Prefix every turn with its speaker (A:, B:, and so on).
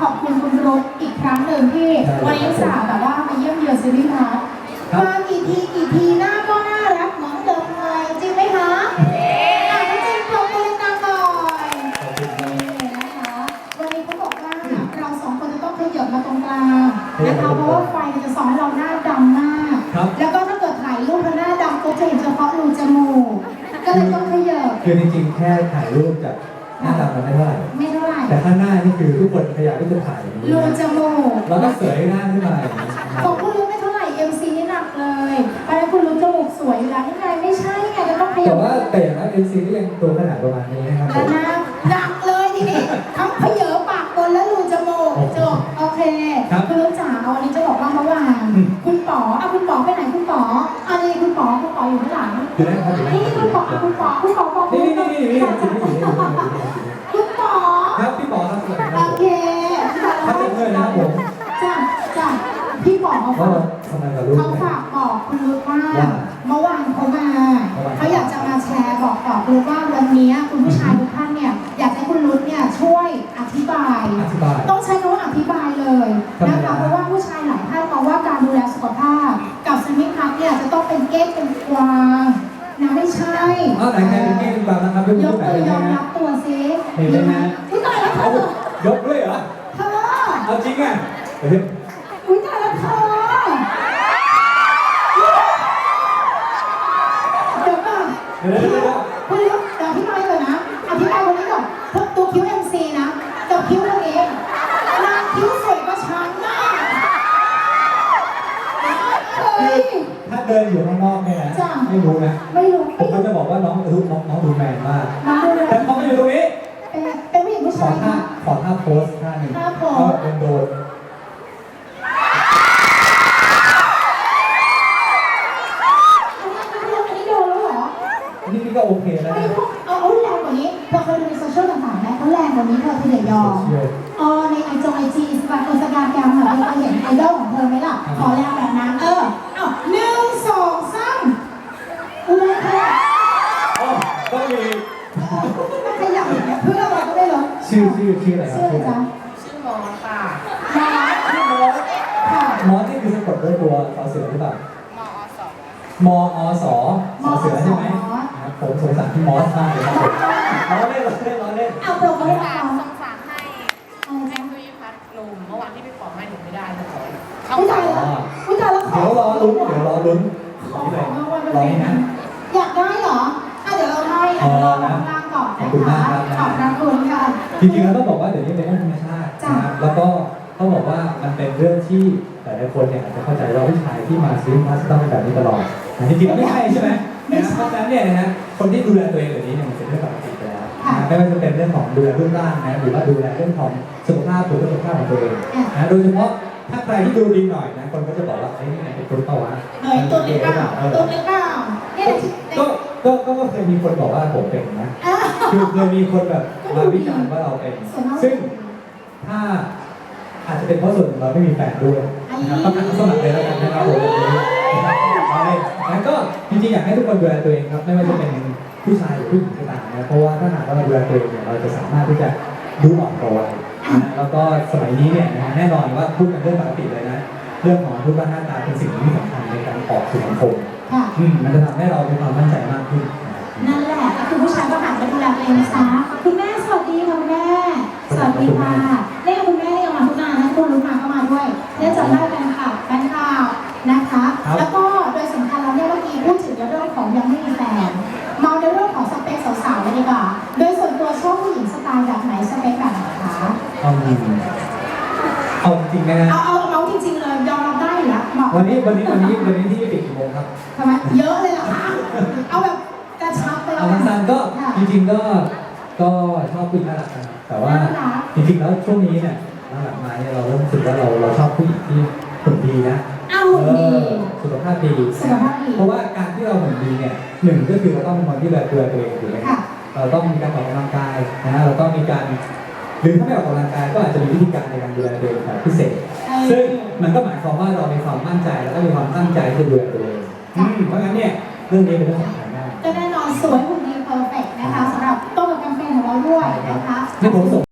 A: ขอบคุณคุณรุตอีกครั้งหนึ่งที่
B: ได้เลย
A: วันนี้อุตสาห์แบบว่ามาเยี่ยมเยือนซีรีส์พัท
B: ครับ
A: มากี่ทีกี่ทีหน้าก็น่ารักเหมือนเดิมเลยจริงไหมคะอะจริงๆปรบมือดังๆหน่อยนี่นะคะวันนี้เขาบอกว่าเราสองคนจะต้องขยับมาตรงกลางนะคะเพราะว่าไฟจะส่องให้เราหน้าดำมาก
B: ครับ
A: แล้วก็ถ้าเกิดถ่ายรูปแล้วหน้าดำก็จะเห็นเฉพาะรูจมูกก็เลยต้องขยับ
B: คือจริงๆแค่ถ่ายรูปจากหน้าตามันไม่เท่าไหร่
A: ไม่เท่าไหร่
B: แต่ข้างหน้านี่คือทุกคนพยายามที่จะถ่ายอย่างนี้
A: รู
B: นะ
A: จมูก
B: แล้วก็เสยหน้าขึ้นมาอย่างนี้
A: ของคุณรู้ไม่เท่าไหร่ MC นี่หนักเลยเพราะฉะนั้นคุณรู้จมูกสวยอยู่แล้วนี่ไงไม่ใช่ไงจะต้องขยั
B: แต่
A: บ
B: ว่าแต่อย่างนั้นเอ็นซีก็ยังตัวขนาดประมาณนี้นะครับผ
A: แล้ว
B: ม
A: นะหนักเลยทีนี้ทั้งเพเยอปากบนและรูจมูกจบโอเค
B: ครับ
A: คุณรู้จ๋าวันนี้จะบอกว่าเมื่อวาน
B: อืม
A: คุณป๋ออะคุณป๋อไปไหนคุณป๋ออันนี้คุณป๋อคุณป๋ออยู่ข้างหลัง
B: อยู่ได้ครับอยู่ได้
A: นี่คุณป๋ออะคุณป๋อคุณป๋อ กั
B: บลูก
A: เขา
B: เนี่ย
A: ฝากบอกคุณรุ้ว่า
B: ว่า
A: เมื่อวานเขามา
B: เมื่อวาน
A: เขาอยากจะมาแชร์บอกต่อคุณรุ้ว่าวันนี้คุณผู้ชายทุกท่านเนี่ยอยากให้คุณรุ้เนี่ยช่วยอธิบาย
B: อธิบาย
A: ต้องใช้คำว่าอธิบายเลย
B: ทำไม
A: นะคะ
B: ล่ะ
A: เพราะว่าผู้ชายหลายท่านมองว่าการดูแลสุขภาพ กับสมิธพัฒน์เนี่ยจะต้องเป็นเก้งเป็นกวางนะไม่ใช่
B: อ้าวไหนใครเป็นเก้งเป็นกวางนะครับยก
A: ย
B: มื
A: ก
B: อไหน
A: มือ
B: เลย
A: ยอม
B: นะ
A: รับตัวซิ
B: เห็นไหมฮะ
A: อุ้ยตายแล้วเธ
B: เอา
A: อย
B: กด้วยเหรอ
A: เธอ
B: เอาจริงอะเฮ้ย
A: อุ้ยตายแล้วเธอเดี๋ยว ก่อน
B: เดี๋ยวเดี๋ยวเดี๋ยว
A: คุณลิฟเดี๋ยวอธิบายก่อนนะอธิบายคนนี้ก่อนตัวคิ้ว MC นะตัวคิ้วคนนี้นางคิ้วสวยกว่าฉันนะเฮ้ย
B: ถ้าเดินอยู่ข้างนอกเนี่ยนะ
A: จ้ะ
B: ไม่รู้นะ
A: ไม่รู้
B: ผมก็จะบอกว่าน้องดูน้องน้องดูแมนมาก
A: น้องดูเล
B: แต่พอมาอยู่ตรงนี้
A: เป็นเป็นผู้หญิงผู้
B: ขอ
A: ชาย
B: ท่า
A: นะ
B: ขอท่าโพสท่าหนึ่ง
A: ท่าโพส
B: ก็เป็นโดน
A: อันนี้โดนแล้วเหรอ
B: อันนี้นี่ก็โอเคแล้ว
A: ไม่
B: นะ
A: พวกเอาเอาแรงกว่านี้เธอเคยดูในโซเชียลต่างๆไหมเขาแรงกว่า นี้เธอคือเดียยอม
B: เชื่อ
A: เออในไอจงไอจีอินสตาอินสตาแกรมอะเราเห็นไอดอลของเธอไหมล่ะ ขอแรงแบบนั้น เออเอาหนึ่งสองสามอุ้ยเธอ
B: อ๋อต้องมี
A: ขยับเพื่อเราก็ได้ลด
B: ชื่อชื่อชื่ออะไรครั
A: ชื่ออะไรจ๊ะ
C: ชื่อมอสค่ะ
A: มอส
B: ชื่อมอส
A: ค่ะ
B: มอสนี่คือสะกดด้วยตัวสอเสือหรือเปล่าม
C: อสอง
B: มอสสอเสือใช่ไหมครับผมสงสารพี่มอสมากเลยครับผม ล้อเล่นล้อเล่นล้อเล่น
A: เอาโปรโมท
C: ฝาก
A: เรา
C: ส่งฝากให้
A: อะไร
C: แม่
A: จ๊ะ
C: คุยพัดหนุ่มเมื่อวานที่ไปขอให้หนูไม่ได้จะขอเข้า
A: อุ้ย
C: ไป
A: ตายแล้วอุ้ยตายแล้วขอ
B: เดี๋ยวรอลุ้นเดี๋ยวรอลุ้น
A: ขอ
B: นี่เลย
A: ของรางวัล
B: รอนี่นะ
A: อยากได้เหรออะเดี๋ยวเราให้อะรอของล่างก่อน
B: ขอบคุณ
A: นะ
B: มาก
A: คะ
B: ครับ
A: ขอบพระคุณค่ะ
B: จริงๆแล้วต้องบอกว่าเดี๋ยวนี้เป็นเรื่องธรรมชาติ
A: จ้ะ
B: นะครับแล้วก็ต้องบอกว่ามันเป็นเรื่องที่หลายๆคนเนี่ยอาจจะเข้าใจว่าผู้ชายที่มาซื้อมาสต้องเป็นแบบนี้ตลอดแต่จริงๆแล้วไม่ใช่ใช่ไหมนะเพราะฉะนั้นเนี่ยนะฮะคนที่ดูแลตัวเองแบบนี้เนี่ยมันเป็นเรื่องปกติไปแล้ว นะไม่ว่าจะเป็นเรื่องของดูแลรูปร่างนะหรือว่าดูแลเรื่องของสุขภาพตัวสุขภาพของตัวเองนะโดยเฉพาะถ้าใครที่ดูดีหน่อยนะคนก็จะบอกว่าไอ้ยนี่เป็นคนเปล่าวะ
A: เฮ้ยตัวเล็กเปล่า
B: เออ
A: ตัวเล็กเปล่าเนี่ยที่
B: ก็ก็ก็ก็เคยมีคนบอกว่าผมเป็นนะ
A: อะ
B: คือเคยมีคนแบบมาวิจารณ์ว่าเราเป็น
A: ส่วนมาก
B: ซึ่งถ้าอาจจะเป็นเพราะส่วนหนึ่งเราไม่มีแฟนด้วยนะครับต้องการสมัครเลยแล้วกันนะครับผมแบบนี้เอาเลยงั้นก็จริงๆอยากให้ทุกคนดูแลตัวเองครับ ไม่ว่าจะเป็นผู้ชายหรือผู้หญิงก็ตาม นะเพราะว่าถ้าหากว่าเราดูแลตัวเองเนี่ยเราจะสามารถที่จะดูออกตัวนะแล้วก็สมัยนี้เนี่ยนะแน่นอนว่าพูดกันเรื่องปกติเลยนะเรื่องของรูปร่างหน้าตาเป็นสิ่งที่สำคัญในการออกสู่สังคม
A: ค่ะ
B: อืมมันจะทำให้เรามีความมั่นใจมากขึ้น
A: นั่นแหละก็คือผู้ชายก็หันไปดูแลตัวเองนะจ๊ะคุณแม่สวัสดีค่ะคุณแม่สวัสดีค่ะ
B: เอาจริงเอาจริงๆนะฮะ
A: เอาเอาเอาจริงๆเลยยอมรับได้อยู่แล้วบอก
B: วันนี้วันนี้วันนี้วันนี้ที่ปิดกี่โมงครับ
A: ทำไมเยอะเลยเหรอคะเอาแบบกระชับไป
B: เอา
A: เลย
B: สั้นๆก็
A: ค่ะ
B: จริงๆก็ก็ชอบผู้หญิงน่ารักนะครับแต่ว่า
A: น่ารัก
B: จริงๆแล้วช่วงนี้เนี่ยหลังๆมาเนี่ยเราเริ่มรู้สึกว่าเราเราชอบผู้หญิงที่หุ่นดีนะ
A: อ้าวหุ่นดี
B: เออสุขภาพดี
A: สุขภาพดี
B: เพราะว่าการที่เราหุ่นดีเนี่ยหนึ่งก็คือเราต้องเป็นคนที่ดูแลตัวเองถูกไหม
A: ค่ะ
B: เราต้องมีการออกกำลังกายนะฮะเราต้องมีการ หรือถ้าไม่ออกกำลังกายก็อาจจะมีวิธีการในการดูแลตัวเองแบบพิเศษ ซึ่งมันก็หมายความว่าเรามีความมั่นใจแล้วก็มีความตั้งใจที่จะดูแลตัวเองอืมเพราะงั้นเนี่ยเรื่องนี้เป็นเรื่องสำคัญมาก
A: ก็แน่นอนสวยหุ่นดีเพอร์เฟกต์นะคะสำหรับต้นกับแคมเปญของเราด้วยนะคะ
B: นี่ผมส่ง